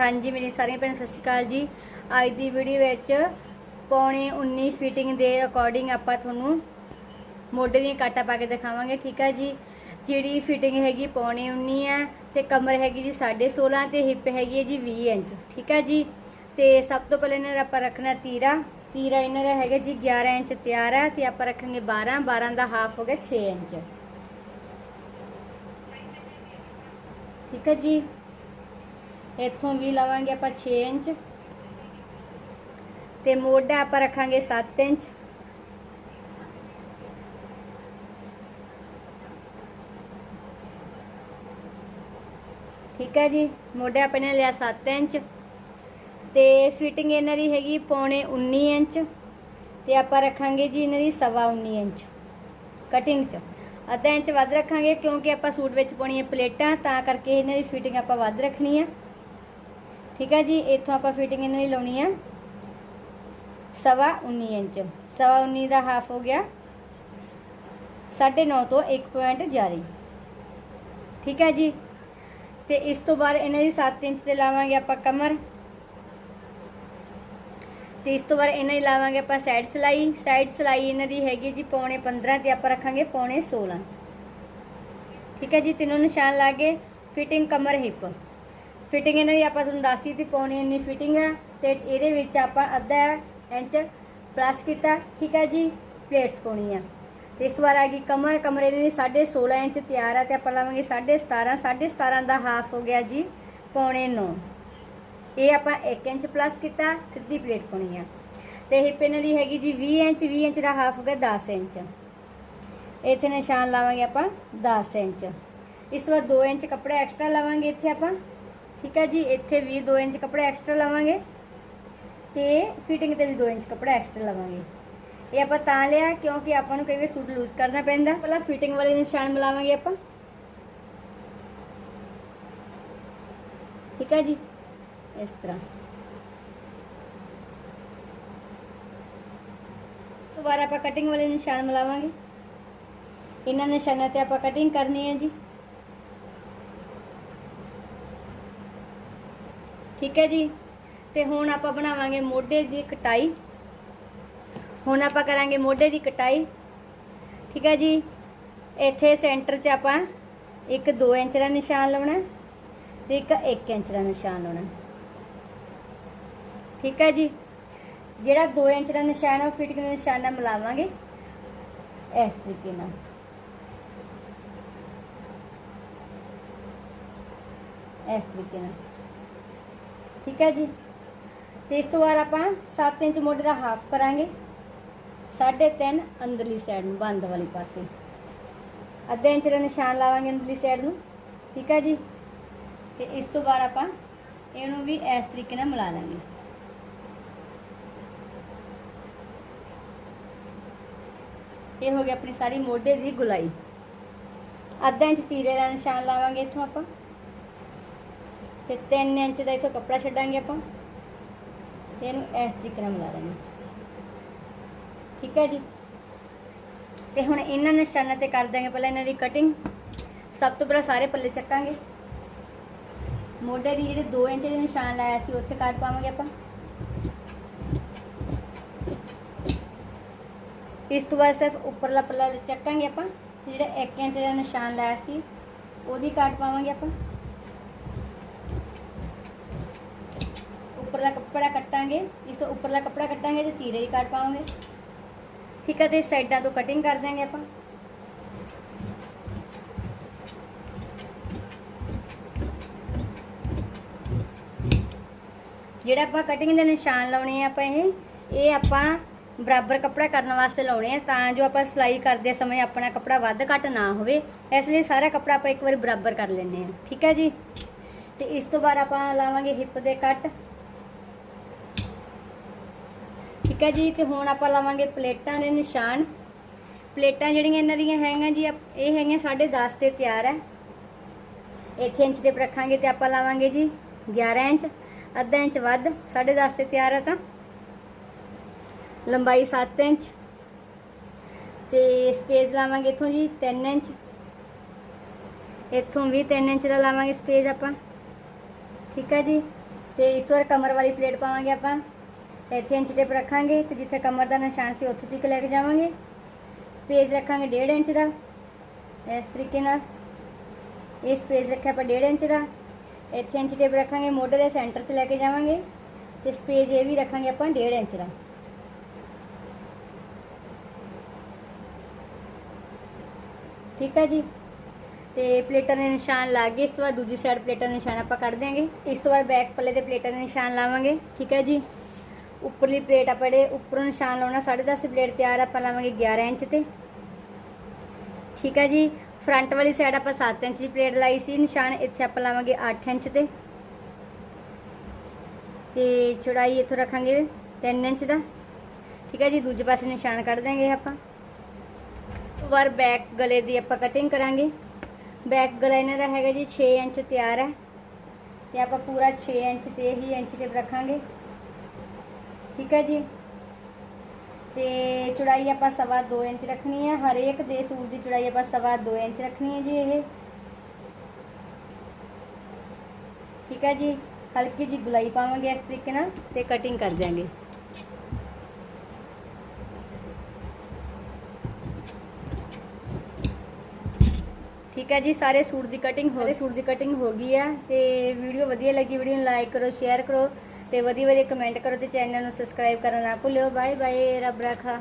ਹਾਂਜੀ, ਮੇਰੀ ਸਾਰੀਆਂ ਭੈਣਾਂ, ਸਤਿ ਸ਼੍ਰੀ ਅਕਾਲ ਜੀ। ਅੱਜ ਦੀ ਵੀਡੀਓ ਵਿੱਚ ਪੌਣੇ 19 ਫਿਟਿੰਗ ਦੇ ਅਕੋਰਡਿੰਗ ਆਪਾਂ ਤੁਹਾਨੂੰ ਮੋਢੇ ਦੀਆਂ ਕਾਟਾ ਪਾ ਕੇ ਦਿਖਾਵਾਂਗੇ, ਠੀਕ ਹੈ ਜੀ? ਜਿਹੜੀ ਫਿਟਿੰਗ ਹੈਗੀ ਪੌਣੇ 19 ਹੈ ਤੇ ਕਮਰ ਹੈਗੀ ਜੀ 16.5 ਤੇ ਹਿੱਪ ਹੈਗੀ ਹੈ ਜੀ 20 ਇੰਚ, ਠੀਕ ਹੈ ਜੀ? ਤੇ ਸਭ ਤੋਂ ਪਹਿਲਾਂ ਇਹਨਾਂ ਦਾ ਆਪਾਂ ਰੱਖਣਾ ਤੀਰਾ। ਤੀਰਾ ਇਹਨਾਂ ਦਾ ਹੈਗਾ ਜੀ 11 ਇੰਚ ਤਿਆਰ ਹੈ ਤੇ ਆਪਾਂ ਰੱਖਾਂਗੇ 12 12 ਦਾ ਹਾਫ ਹੋ ਗਿਆ 6 ਇੰਚ। ਠੀਕ ਹੈ ਜੀ? ਇੱਥੋਂ ਵੀ ਲਵਾਂਗੇ ਆਪਾਂ 6 ਇੰਚ। ਤੇ ਮੋਢਾ ਆਪਾਂ ਰੱਖਾਂਗੇ 7 ਇੰਚ। ਠੀਕ ਹੈ ਜੀ, ਮੋਢਾ ਆਪਾਂ ਨੇ ਲਿਆ 7 ਇੰਚ। ਤੇ ਫਿਟਿੰਗ ਇਹਨਾਂ ਦੀ ਹੈਗੀ ਪੌਣੇ 19 ਇੰਚ। ਤੇ ਆਪਾਂ ਰੱਖਾਂਗੇ ਜੀ ਇਹਨਾਂ ਦੀ ਸਵਾ 19 ਇੰਚ। ਕਟਿੰਗ ਚ। ਅੱਧਾ ਇੰਚ ਵੱਧ ਰੱਖਾਂਗੇ ਕਿਉਂਕਿ ਆਪਾਂ ਸੂਟ ਵਿੱਚ ਪਾਉਣੀ ਹੈ ਪਲੇਟਾਂ, ਤਾਂ ਕਰਕੇ ਇਹਨਾਂ ਦੀ ਫਿਟਿੰਗ ਆਪਾਂ ਵੱਧ ਰੱਖਣੀ ਹੈ ਠੀਕ ਹੈ ਜੀ, ਇੱਥੋਂ ਆਪਾਂ ਫਿਟਿੰਗ ਇਹਨਾਂ ਦੀ ਲਾਉਣੀ ਆ। ਸਵਾ 19 ਇੰਚ। ਸਵਾ 19 ਦਾ ਹਾਫ ਹੋ ਗਿਆ। 9.5 ਤੋਂ 1 ਪੁਆਇੰਟ ਜਾਰੀ। ਠੀਕ ਹੈ ਜੀ? ਤੇ ਇਸ ਤੋਂ ਬਾਅਦ ਇਹਨਾਂ ਦੀ 7 ਇੰਚ ਤੇ ਲਾਵਾਂਗੇ ਆਪਾਂ ਕਮਰ। ਤੇ ਇਸ ਤੋਂ ਬਾਅਦ ਇਹਨਾਂ ਦੀ ਲਾਵਾਂਗੇ ਆਪਾਂ ਸਾਈਡ ਸਲਾਈ। ਸਾਈਡ ਸਲਾਈ ਇਹਨਾਂ ਦੀ ਹੈਗੀ ਜੀ ਪੌਣੇ 15 ਤੇ ਆਪਾਂ ਰੱਖਾਂਗੇ ਪੌਣੇ 16 ਠੀਕ ਹੈ ਜੀ? ਤਿੰਨੋਂ ਨਿਸ਼ਾਨ ਲਾ ਕੇ ਫਿਟਿੰਗ ਕਮਰ ਹਿੱਪ ਫਿਟਿੰਗ ਇਹਨਾਂ ਦੀ ਆਪਾਂ ਤੁਹਾਨੂੰ ਦੱਸੀ ਤੀ ਪੌਣੇ ਇੰਨੀ ਫਿਟਿੰਗ ਹੈ ਤੇ ਇਹਦੇ ਵਿੱਚ ਆਪਾਂ ਅੱਧਾ ਇੰਚ ਪਲੱਸ ਕੀਤਾ, ਠੀਕ ਹੈ ਜੀ ਪਲੇਟਸ ਪਾਉਣੀ ਆ ਤੇ ਇਸ ਤੋਂ ਬਾਅਦ ਆ ਗਈ ਕਮਰ ਕਮਰ ਇਹਦੀ 16.5 ਇੰਚ ਤਿਆਰ ਆ ਤੇ ਆਪਾਂ ਲਾਵਾਂਗੇ 17.5 17.5 ਦਾ ਹਾਫ ਹੋ ਗਿਆ ਜੀ, ਪੌਣੇ 9 ਇਹ ਆਪਾਂ 1 ਇੰਚ ਪਲੱਸ ਕੀਤਾ, ਸਿੱਧੀ ਪਲੇਟ ਪਾਉਣੀ ਆ। ਤੇ ਹਿੱਪ ਇਹਨਾਂ ਦੀ ਹੈਗੀ ਜੀ 20 ਇੰਚ 20 ਇੰਚ ਦਾ ਹਾਫ ਹੋ ਗਿਆ 10 ਇੰਚ। ਇੱਥੇ ਨਿਸ਼ਾਨ ਲਾਵਾਂਗੇ ਆਪਾਂ 10 ਇੰਚ। ਇਸ ਤੋਂ ਬਾਅਦ 2 ਇੰਚ ਕੱਪੜਾ ਐਕਸਟਰਾ ਲਾਵਾਂਗੇ ਇੱਥੇ ਆਪਾਂ। ਠੀਕ ਹੈ ਜੀ, ਇੱਥੇ ਵੀ 2 ਇੰਚ ਕੱਪੜਾ ਐਕਸਟਰਾ ਲਵਾਂਗੇ ਤੇ ਫਿਟਿੰਗ ਤੇ ਵੀ 2 ਇੰਚ ਕੱਪੜਾ ਐਕਸਟਰਾ ਲਵਾਂਗੇ। ਇਹ ਆਪਾਂ ਤਾਂ ਲਿਆ ਕਿਉਂਕਿ ਆਪਾਂ ਨੂੰ ਕਈ ਵਾਰ ਸੂਟ ਲੂਜ਼ ਕਰਨਾ ਪੈਂਦਾ। ਪਹਿਲਾਂ ਫਿਟਿੰਗ ਵਾਲੇ ਨਿਸ਼ਾਨ ਮਿਲਾਵਾਂਗੇ ਆਪਾਂ। ਠੀਕ ਹੈ ਜੀ, ਇਸ ਤਰ੍ਹਾਂ। ਦੁਬਾਰਾ ਆਪਾਂ ਕਟਿੰਗ ਵਾਲੇ ਨਿਸ਼ਾਨ ਮਿਲਾਵਾਂਗੇ। ਇਹਨਾਂ ਨਿਸ਼ਾਨਾਂ ਤੇ ਆਪਾਂ ਕਟਿੰਗ ਕਰਨੀ ਹੈ ਜੀ। ਠੀਕ ਹੈ ਜੀ? ਤੇ ਹੁਣ ਆਪਾਂ ਬਣਾਵਾਂਗੇ ਮੋਢੇ ਦੀ ਕਟਾਈ। ਹੁਣ ਆਪਾਂ ਕਰਾਂਗੇ ਮੋਢੇ ਦੀ ਕਟਾਈ। ਠੀਕ ਹੈ ਜੀ? ਇੱਥੇ ਸੈਂਟਰ 'ਚ ਆਪਾਂ ਇੱਕ 2 ਇੰਚ ਦਾ ਨਿਸ਼ਾਨ ਲਾਉਣਾ ਤੇ ਇੱਕ 1 ਇੰਚ ਦਾ ਨਿਸ਼ਾਨ ਲਾਉਣਾ। ਠੀਕ ਹੈ ਜੀ? ਜਿਹੜਾ 2 ਇੰਚ ਦਾ ਨਿਸ਼ਾਨ ਹੈ ਉਹ ਫਿਟਿੰਗ ਦੇ ਨਿਸ਼ਾਨ ਨਾਲ ਮਿਲਾਵਾਂਗੇ। ਇਸ ਤਰੀਕੇ ਨਾਲ। ਇਸ ਤਰੀਕੇ ਨਾਲ। ਠੀਕ ਹੈ ਜੀ? ਤੇ ਇਸ ਤੋਂ ਬਾਅਦ ਆਪਾਂ 7 ਇੰਚ ਮੋਢੇ ਦਾ ਹਾਫ ਕਰਾਂਗੇ। 3.5 ਅੰਦਰਲੀ ਸਾਈਡ ਨੂੰ, ਬੰਦ ਵਾਲੀ ਪਾਸੇ। ਅੱਧਾ ਇੰਚ ਦਾ ਨਿਸ਼ਾਨ ਲਾਵਾਂਗੇ ਅੰਦਰਲੀ ਸਾਈਡ ਨੂੰ, ਠੀਕ ਹੈ ਜੀ? ਤੇ ਇਸ ਤੋਂ ਬਾਅਦ ਆਪਾਂ ਇਹਨੂੰ ਵੀ ਇਸ ਤਰੀਕੇ ਨਾਲ ਮਿਲਾ ਲਾਂਗੇ। ਇਹ ਹੋ ਗਿਆ ਆਪਣੀ ਸਾਰੀ ਮੋਢੇ ਦੀ ਗੁਲਾਈ। ਅੱਧਾ ਇੰਚ ਤੀਰੇ ਦਾ ਨਿਸ਼ਾਨ ਲਾਵਾਂਗੇ ਇੱਥੋਂ ਆਪਾਂ। ਤੇ 3 ਇੰਚ ਦਾ ਇੱਥੋਂ ਕੱਪੜਾ ਛੱਡਾਂਗੇ ਆਪਾਂ। ਤੇ ਇਹਨੂੰ ਇਸ ਤਰੀਕੇ ਨਾਲ ਮਿਲਾ ਦਾਂਗੇ ਠੀਕ ਹੈ ਜੀ? ਤੇ ਹੁਣ ਇਹਨਾਂ ਨਿਸ਼ਾਨਾਂ ਤੇ ਕਰ ਦਾਂਗੇ ਪਹਿਲਾਂ ਇਹਨਾਂ ਦੀ ਕਟਿੰਗ ਸਭ ਤੋਂ ਪਹਿਲਾਂ ਸਾਰੇ ਪੱਲੇ ਚੱਕਾਂਗੇ। ਮੋਢੇ ਦੀ ਜਿਹੜੇ 2 ਇੰਚ ਦੇ ਨਿਸ਼ਾਨ ਲਾਇਆ ਸੀ, ਉੱਥੇ ਕੱਟ ਪਾਵਾਂਗੇ ਆਪਾਂ। ਇਸ ਤੋਂ ਬਾਅਦ ਸਿਰਫ ਉੱਪਰਲਾ ਪੱਲਾ ਚੱਕਾਂਗੇ ਆਪਾਂ। ਜਿਹੜਾ 1 ਇੰਚ ਦਾ ਨਿਸ਼ਾਨ ਲਾਇਆ ਸੀ, ਉਹਦੀ ਕੱਟ ਪਾਵਾਂਗੇ ਆਪਾਂ। ਉੱਪਰਲਾ ਕੱਪੜਾ ਕੱਟਾਂਗੇ ਇਸ ਤੋਂ ਉੱਪਰਲਾ ਕੱਪੜਾ ਕੱਟਾਂਗੇ ਤੇ ਤੀਰੇ ਦੀ ਕੱਟ ਪਾਵਾਂਗੇ ਠੀਕ ਹੈ ਤੇ ਸਾਈਡਾਂ ਤੋਂ ਕਟਿੰਗ ਕਰ ਦਾਂਗੇ ਆਪਾਂ ਜਿਹੜਾ ਆਪਾਂ ਕਟਿੰਗ ਦੇ ਨਿਸ਼ਾਨ ਲਾਉਣੇ ਆ ਆਪਾਂ ਇਹ ਇਹ ਆਪਾਂ ਬਰਾਬਰ ਕੱਪੜਾ ਕਰਨ ਵਾਸਤੇ ਲਾਉਣੇ ਆ ਤਾਂ ਜੋ ਆਪਾਂ ਸਿਲਾਈ ਕਰਦੇ ਸਮੇਂ ਆਪਣਾ ਕੱਪੜਾ ਵੱਧ ਘੱਟ ਨਾ ਹੋਵੇ ਇਸ ਲਈ ਸਾਰਾ ਕੱਪੜਾ ਆਪਾਂ ਇੱਕ ਵਾਰੀ ਬਰਾਬਰ ਕਰ ਲੈਂਦੇ ਆ ਠੀਕ ਹੈ ਜੀ ਤੇ ਇਸ ਤੋਂ ਬਾਅਦ ਆਪਾਂ ਲਾਵਾਂਗੇ ਹਿੱਪ ਦੇ ਕੱਟ ਠੀਕ ਹੈ ਜੀ, ਤੇ ਹੁਣ ਆਪਾਂ ਲਾਵਾਂਗੇ ਪਲੇਟਾਂ ਦੇ ਨਿਸ਼ਾਨ। ਪਲੇਟਾਂ ਜਿਹੜੀਆਂ ਇਹਨਾਂ ਦੀਆਂ ਹੈਗੀਆਂ ਜੀ, ਆਪ- ਇਹ ਹੈਗੀਆਂ 10.5 ਤੇ ਤਿਆਰ ਹੈ। ਇੱਥੇ ਇੰਚ ਟੇਪ ਰੱਖਾਂਗੇ ਤੇ ਆਪਾਂ ਲਾਵਾਂਗੇ ਜੀ 11 ਇੰਚ, ਅੱਧਾ ਇੰਚ ਵੱਧ 10.5 ਤੇ ਤਿਆਰ ਹੈ ਤਾਂ। ਲੰਬਾਈ 7 ਇੰਚ। ਤੇ ਸਪੇਸ ਲਾਵਾਂਗੇ ਇੱਥੋਂ ਜੀ 3 ਇੰਚ। ਇੱਥੋਂ ਵੀ 3 ਇੰਚ ਦਾ ਲਾਵਾਂਗੇ ਸਪੇਸ ਆਪਾਂ। ਠੀਕ ਹੈ ਜੀ। ਤੇ ਇਸ ਤੋਂ ਬਾਅਦ ਕਮਰ ਵਾਲੀ ਪਲੇਟ ਪਾਵਾਂਗੇ ਆਪਾਂ। ਇੱਥੇ ਇੰਚ ਟੇਪ ਰੱਖਾਂਗੇ ਤੇ ਜਿੱਥੇ ਕਮਰ ਦਾ ਨਿਸ਼ਾਨ ਸੀ ਉੱਥੇ ਤੱਕ ਲੈ ਕੇ ਜਾਵਾਂਗੇ। ਸਪੇਸ ਰੱਖਾਂਗੇ 1.5 ਇੰਚ ਦਾ। ਇਸ ਤਰੀਕੇ ਨਾਲ ਇਹ ਸਪੇਸ ਰੱਖਿਆ ਆਪਾਂ 1.5 ਇੰਚ ਦਾ। ਇੱਥੇ ਇੰਚ ਟੇਪ ਰੱਖਾਂਗੇ, ਮੋਢੇ ਦੇ ਸੈਂਟਰ 'ਚ ਲੈ ਕੇ ਜਾਵਾਂਗੇ ਤੇ ਸਪੇਸ ਇਹ ਵੀ ਰੱਖਾਂਗੇ ਆਪਾਂ 1.5 ਇੰਚ ਦਾ। ਠੀਕ ਹੈ ਜੀ? ਤੇ ਪਲੇਟਾਂ ਦੇ ਨਿਸ਼ਾਨ ਲਾ ਗਏ ਇਸ ਤੋਂ ਬਾਅਦ ਦੂਜੀ ਸਾਈਡ ਪਲੇਟਾਂ ਦੇ ਨਿਸ਼ਾਨ ਆਪਾਂ ਕੱਢ ਦਿਆਂਗੇ। ਇਸ ਤੋਂ ਬਾਅਦ ਬੈਕ ਪੱਲੇ ਦੇ ਪਲੇਟਾਂ ਦੇ ਨਿਸ਼ਾਨ ਲਾਵਾਂਗੇ। ਠੀਕ ਹੈ ਜੀ? ਉੱਪਰਲੀ ਪਲੇਟ ਆਪਾਂ ਜਿਹੜੇ ਉੱਪਰੋਂ ਨਿਸ਼ਾਨ ਲਾਉਣਾ 10.5 ਪਲੇਟ ਤਿਆਰ ਆਪਾਂ ਲਾਵਾਂਗੇ 11 ਇੰਚ ਤੇ। ਠੀਕ ਹੈ ਜੀ? ਫਰੰਟ ਵਾਲੀ ਸਾਈਡ ਆਪਾਂ 7 ਇੰਚ ਦੀ ਪਲੇਟ ਲਾਈ ਸੀ, ਨਿਸ਼ਾਨ ਇੱਥੇ ਆਪਾਂ ਲਾਵਾਂਗੇ 8 ਇੰਚ ਤੇ। ਤੇ ਚੌੜਾਈ ਇੱਥੋਂ ਰੱਖਾਂਗੇ 3 ਇੰਚ ਦਾ। ਠੀਕ ਹੈ ਜੀ? ਦੂਜੇ ਪਾਸੇ ਨਿਸ਼ਾਨ ਕੱਢ ਦਾਂਗੇ ਆਪਾਂ। ਵਾਰ ਬੈਕ ਗਲੇ ਦੀ ਆਪਾਂ ਕਟਿੰਗ ਕਰਾਂਗੇ। ਬੈਕ ਗਲਾ ਇਹਨਾਂ ਦਾ ਹੈਗਾ ਜੀ 6 ਇੰਚ ਤਿਆਰ ਹੈ ਤੇ ਆਪਾਂ ਪੂਰਾ 6 ਇੰਚ ਤੇ ਹੀ ਇੰਚ ਟੇਪ ਰੱਖਾਂਗੇ। ਠੀਕ ਹੈ ਜੀ? ਤੇ ਚੌੜਾਈ ਆਪਾਂ ਸਵਾ 2 ਇੰਚ ਰੱਖਣੀ ਹੈ। ਹਰੇਕ ਦੇ ਸੂਟ ਦੀ ਚੌੜਾਈ ਆਪਾਂ ਸਵਾ 2 ਇੰਚ ਰੱਖਣੀ ਹੈ ਜੀ ਇਹ। ਠੀਕ ਹੈ ਜੀ? ਹਲਕੀ ਜੀ ਗੁਲਾਈ ਪਾਵਾਂਗੇ ਇਸ ਤਰੀਕੇ ਨਾਲ ਤੇ ਕਟਿੰਗ ਕਰ ਦਿਆਂਗੇ। ਠੀਕ ਹੈ ਜੀ? ਸਾਰੇ ਸੂਟ ਦੀ ਕਟਿੰਗ ਹੋ ਗਈ ਸੂਟ ਦੀ ਕਟਿੰਗ ਹੋ ਗਈ ਹੈ ਤੇ ਵੀਡੀਓ ਵਧੀਆ ਲੱਗੀ ਵੀਡੀਓ ਨੂੰ ਲਾਈਕ ਕਰੋ ਸ਼ੇਅਰ ਕਰੋ। ਤੇ ਵਧੀਆ ਵਧੀਆ ਕਮੈਂਟ ਕਰੋ ਤੇ ਚੈਨਲ ਨੂੰ ਸਬਸਕ੍ਰਾਈਬ ਕਰਨਾ ਨਾ ਭੁੱਲਿਓ। ਬਾਏ ਬਾਏ ਰੱਬ ਰਾਖਾ।